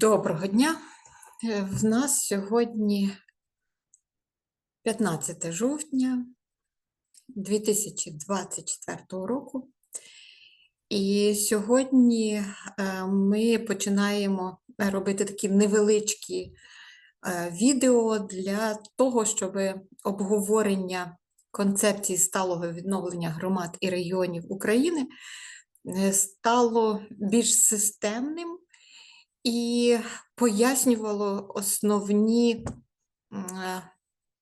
Доброго дня. Е, В нас сьогодні 15 жовтня 2024 року. І сьогодні е, ми починаємо робити такі невеличкі е, відео для того, щоб обговорення концепції сталого відновлення громад і регіонів України е, стало більш системним і пояснювало основні, е,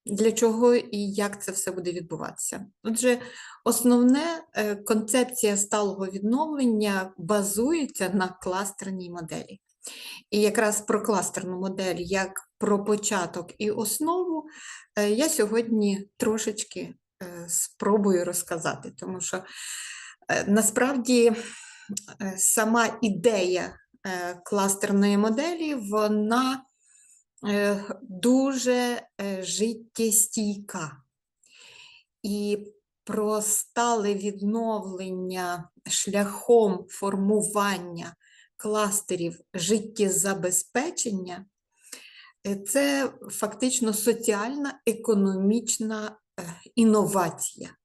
для чого і як це все буде відбуватися. Отже, основне е, концепція сталого відновлення базується на кластерній моделі. І якраз про кластерну модель, як про початок і основу, е, я сьогодні трошечки спробую розказати, тому що насправді сама ідея кластерної моделі, вона е, дуже е, життєстійка. І про стале відновлення шляхом формування кластерів життєзабезпечення е, це фактично соціальна економічна е, інновація.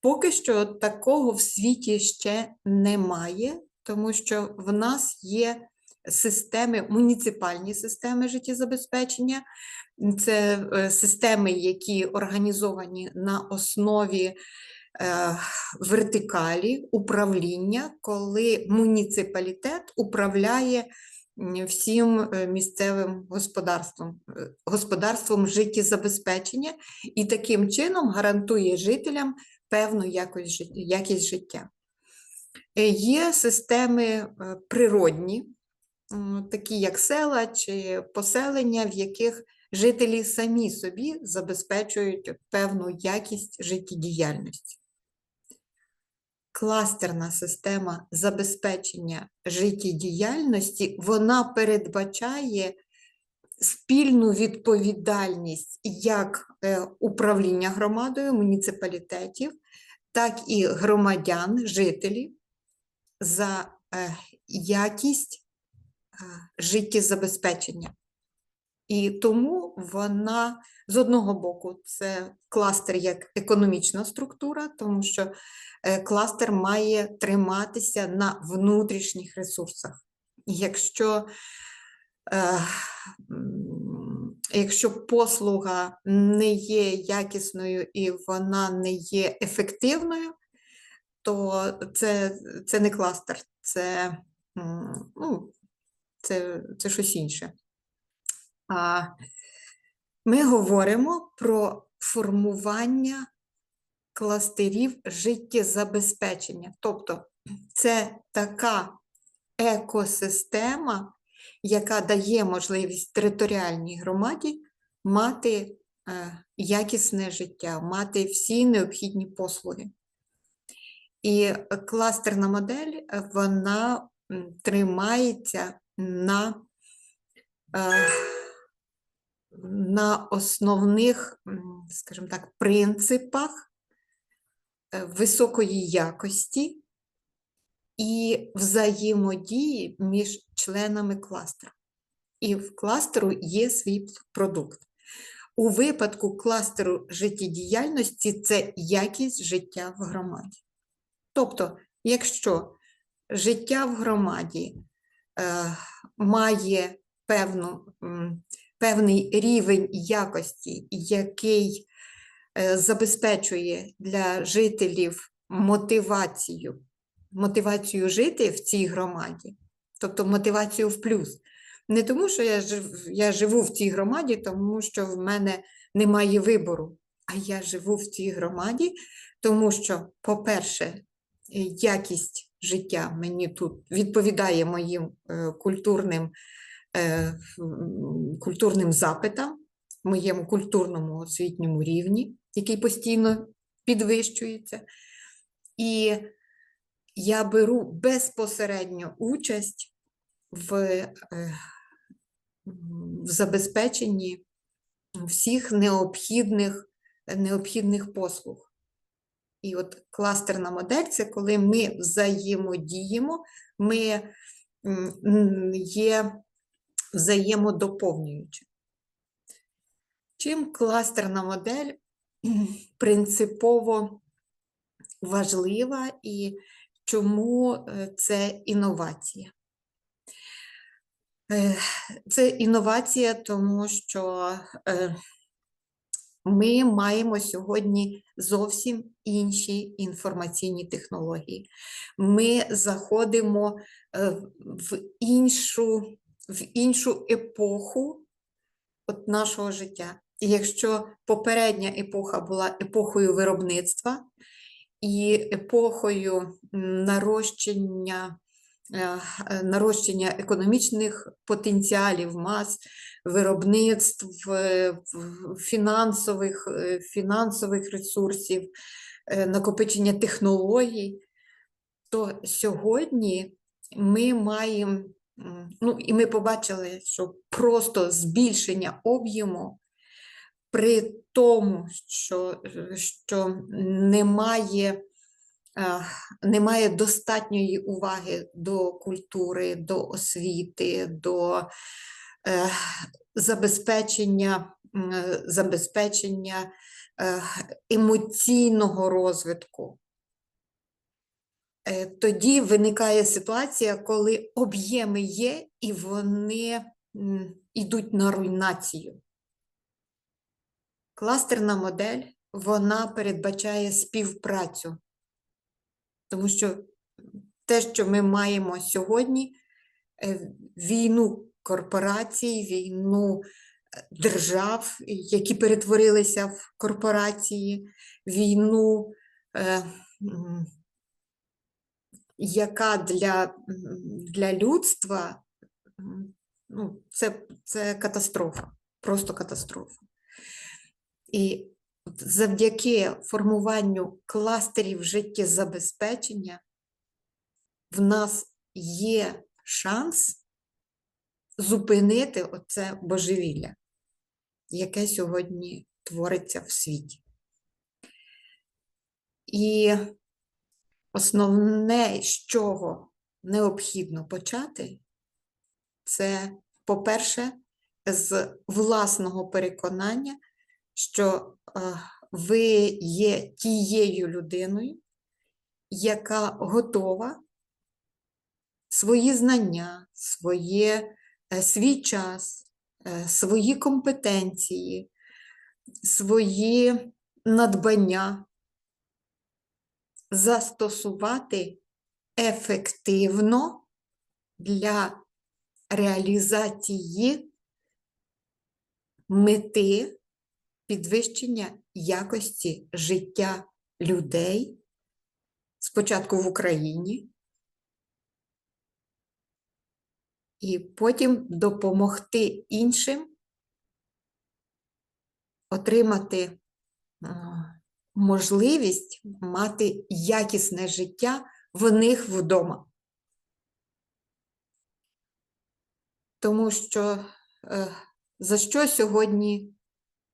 Поки що такого в світі ще немає, тому що в нас є системи, муніципальні системи життєзабезпечення, це е, системи, які організовані на основі е, вертикалі управління, коли муніципалітет управляє всім е, місцевим господарством, господарством життєзабезпечення і таким чином гарантує жителям певну якість життя. Е, Є системи е, природні, такі як села чи поселення, в яких жителі самі собі забезпечують певну якість життєдіяльності. Кластерна система забезпечення життєдіяльності, вона передбачає спільну відповідальність як е, управління громадою, муніципалітетів, так і громадян, жителів за е, якість е, життєзабезпечення. І тому вона з одного боку це кластер як економічна структура, тому що е, кластер має триматися на внутрішніх ресурсах. Якщо, якщо послуга не є якісною і вона не є ефективною, то це, це не кластер, це, ну, це, це щось інше. А ми говоримо про формування кластерів життєзабезпечення. Тобто це така екосистема, яка дає можливість територіальній громаді мати е, якісне життя, мати всі необхідні послуги. І кластерна модель, е, вона тримається на е, на основних, скажімо так, принципах е, високої якості і взаємодії між членами кластера. І в кластеру є свій продукт. У випадку кластеру життєдіяльності це якість життя в громаді. Тобто, якщо життя в громаді е, має певну, певний рівень якості, який е, забезпечує для жителів мотивацію, мотивацію жити в цій громаді, тобто мотивацію в плюс. Не тому, що я, жив, я живу в цій громаді, тому що в мене немає вибору, а я живу в цій громаді, тому що, по-перше, якість життя мені тут відповідає моїм е, культурним, е, культурним запитам, моєму культурному освітньому рівні, який постійно підвищується. І я беру безпосередньо участь в, е, в забезпеченні всіх необхідних, необхідних послуг. І от кластерна модель це коли ми взаємодіємо, ми є взаємодоповнююча. Чим кластерна модель принципово важлива і чому е, це інновація? Е, Це інновація, тому що е, ми маємо сьогодні зовсім інші інформаційні технології. Ми заходимо е, в іншу, в іншу епоху от нашого життя. І якщо попередня епоха була епохою виробництва і епохою нарощення, нарощення економічних потенціалів, мас, виробництв, е, фінансових, е, фінансових ресурсів, е, накопичення технологій, то сьогодні ми маємо, ну і ми побачили, що просто збільшення об'єму при тому, що, е, що немає, е, немає достатньої уваги до культури, до освіти, до е, забезпечення, е, забезпечення е, емоційного розвитку. Е, Тоді виникає ситуація, коли об'єми є і вони йдуть на руйнацію. Кластерна модель вона передбачає співпрацю, тому що те, що ми маємо сьогодні, е, війну корпорацій, війну е, держав, які перетворилися в корпорації, війну, е, яка для, для людства ну, це, це катастрофа, просто катастрофа. І завдяки формуванню кластерів життєзабезпечення в нас є шанс зупинити оце божевілля, яке сьогодні твориться в світі. І основне, з чого необхідно почати, це, по-перше, з власного переконання, що е, ви є тією людиною, яка готова свої знання, своє, е, свій час, е, свої компетенції, свої надбання застосувати ефективно для реалізації мети підвищення якості життя людей спочатку в Україні, і потім допомогти іншим отримати можливість мати якісне життя в них вдома. Тому що е, за що сьогодні,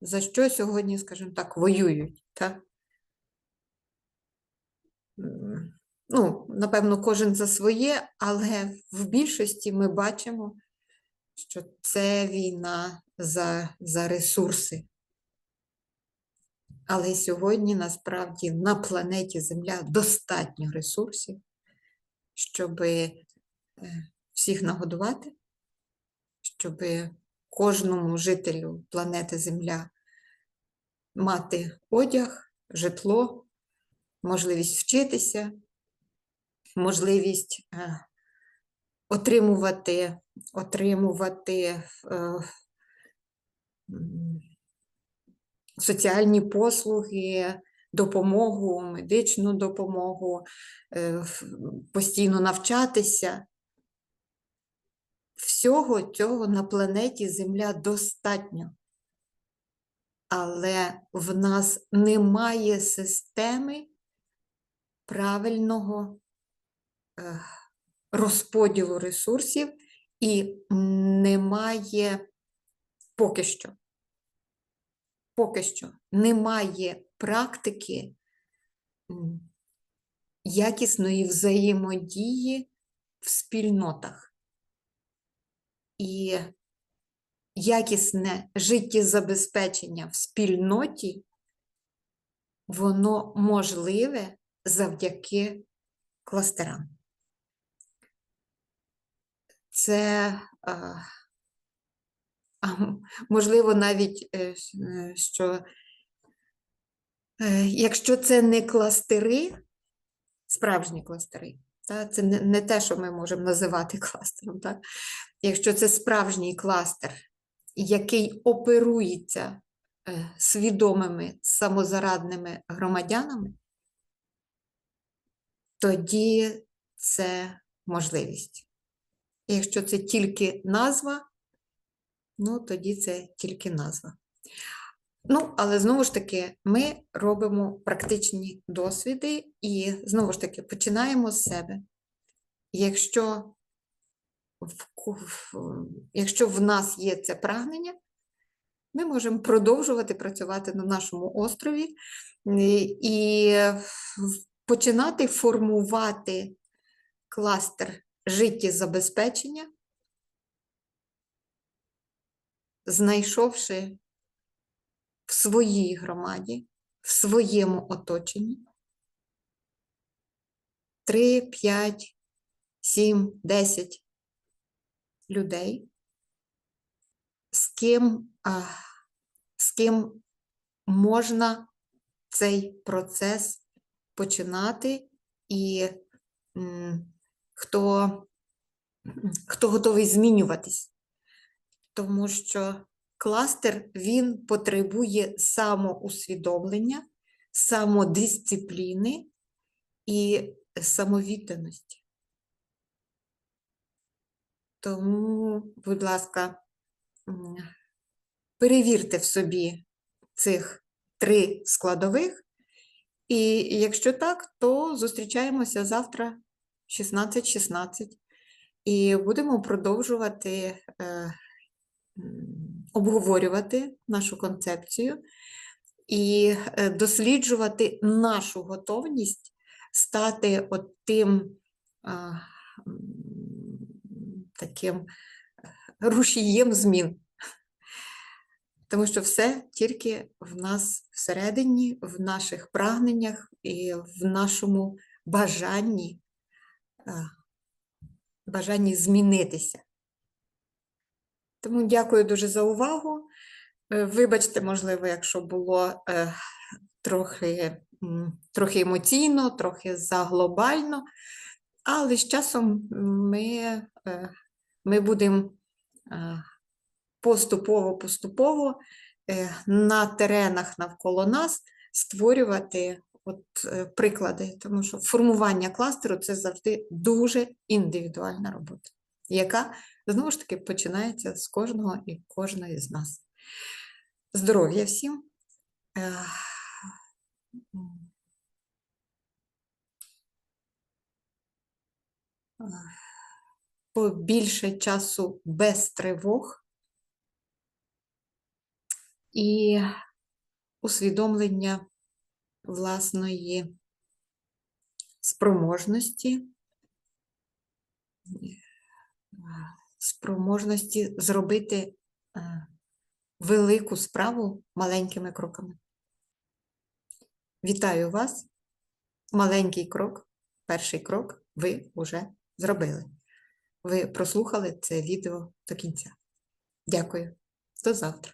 за що сьогодні, скажімо так, воюють? Та? Ну, напевно, кожен за своє, але в більшості ми бачимо, що це війна за, за ресурси. Але сьогодні насправді на планеті Земля достатньо ресурсів, щоб всіх нагодувати, щоб кожному жителю планети Земля мати одяг, житло, можливість вчитися, можливість е, отримувати, отримувати е, соціальні послуги, допомогу, медичну допомогу, е, постійно навчатися. Всього цього на планеті Земля достатньо. Але в нас немає системи правильного е, розподілу ресурсів і немає поки що поки що немає практики якісної взаємодії в спільнотах. І якісне життєзабезпечення в спільноті, воно можливе завдяки кластерам. Це, можливо, навіть, е, е, що е, якщо це не кластери, справжні кластери, та, це не, не те, що ми можемо називати кластером. Так? Якщо це справжній кластер, який оперується е, свідомими самозарадними громадянами, тоді це можливість. Якщо це тільки назва, ну тоді це тільки назва. Ну, але знову ж таки, ми робимо практичні досвіди і знову ж таки починаємо з себе. Якщо в, якщо в нас є це прагнення, ми можемо продовжувати працювати на нашому острові і- і починати формувати кластер життєзабезпечення, знайшовши в своїй громаді, в своєму оточенні? 3, 5, 7, 10 людей, з ким, з ким можна цей процес починати, і хто, хто готовий змінюватись. Тому що кластер він потребує самоусвідомлення, самодисципліни і самовідданості. Тому, будь ласка, перевірте в собі цих три складових. І якщо так, то зустрічаємося завтра 16.16 і будемо продовжувати е, обговорювати нашу концепцію і е, досліджувати нашу готовність стати от тим таким е, рушієм змін. Тому що все тільки в нас всередині, в наших прагненнях і в нашому бажанні, бажанні змінитися. Тому дякую дуже за увагу. Е, Вибачте, можливо, якщо було е, трохи, трохи емоційно, трохи заглобально, але з часом ми, е, ми будемо поступово-поступово на теренах навколо нас створювати от, приклади, тому що формування кластеру це завжди дуже індивідуальна робота, яка знову ж таки починається з кожного і кожної з нас. Здоров'я всім. Е. Е, Побільше часу без тривог і усвідомлення власної спроможності, спроможності зробити е, велику справу маленькими кроками. Вітаю вас! Маленький крок, перший крок ви вже зробили. Ви прослухали це відео до кінця. Дякую. До завтра.